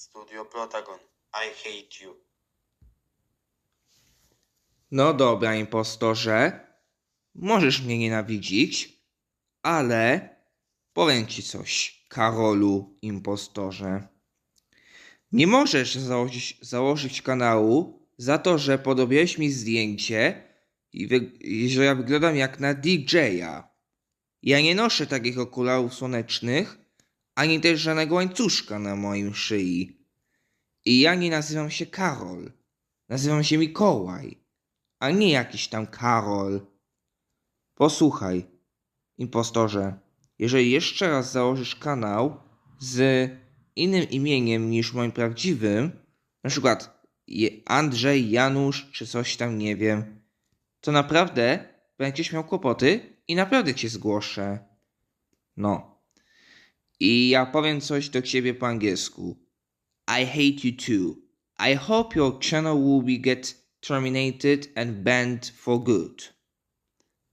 Studio Protagon. I hate you. No dobra, impostorze. Możesz mnie nienawidzić, ale powiem ci coś, Karolu, impostorze. Nie możesz założyć, założyć kanału za to, że podobiłeś mi zdjęcie i, i że ja wyglądam jak na DJ-a. Ja nie noszę takich okularów słonecznych, ani też żadnego łańcuszka na moim szyi. I ja nie nazywam się Karol. Nazywam się Mikołaj a nie jakiś tam Karol. Posłuchaj, impostorze, jeżeli jeszcze raz założysz kanał z innym imieniem niż moim prawdziwym, na przykład Andrzej, Janusz czy coś tam, nie wiem, to naprawdę będziesz miał kłopoty i naprawdę cię zgłoszę. No. I ja powiem coś do ciebie po angielsku. I hate you too. I hope your channel will be get terminated and banned for good.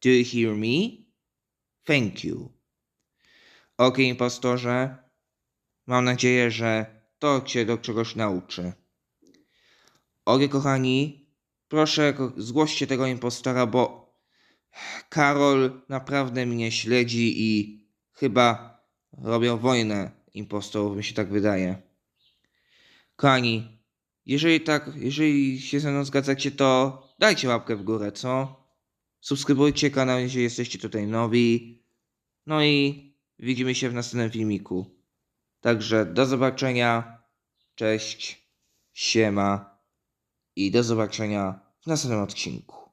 Do you hear me? Thank you. Ok, impostorze. Mam nadzieję, że to cię do czegoś nauczy. Ok, kochani, proszę zgłoście tego impostora, bo Karol naprawdę mnie śledzi i chyba robią wojnę impostorów, mi się tak wydaje. Kochani, jeżeli tak, jeżeli się ze mną zgadzacie, to dajcie łapkę w górę, co? Subskrybujcie kanał, jeżeli jesteście tutaj nowi. No i widzimy się w następnym filmiku. Także do zobaczenia. Cześć. Siema. I do zobaczenia w następnym odcinku.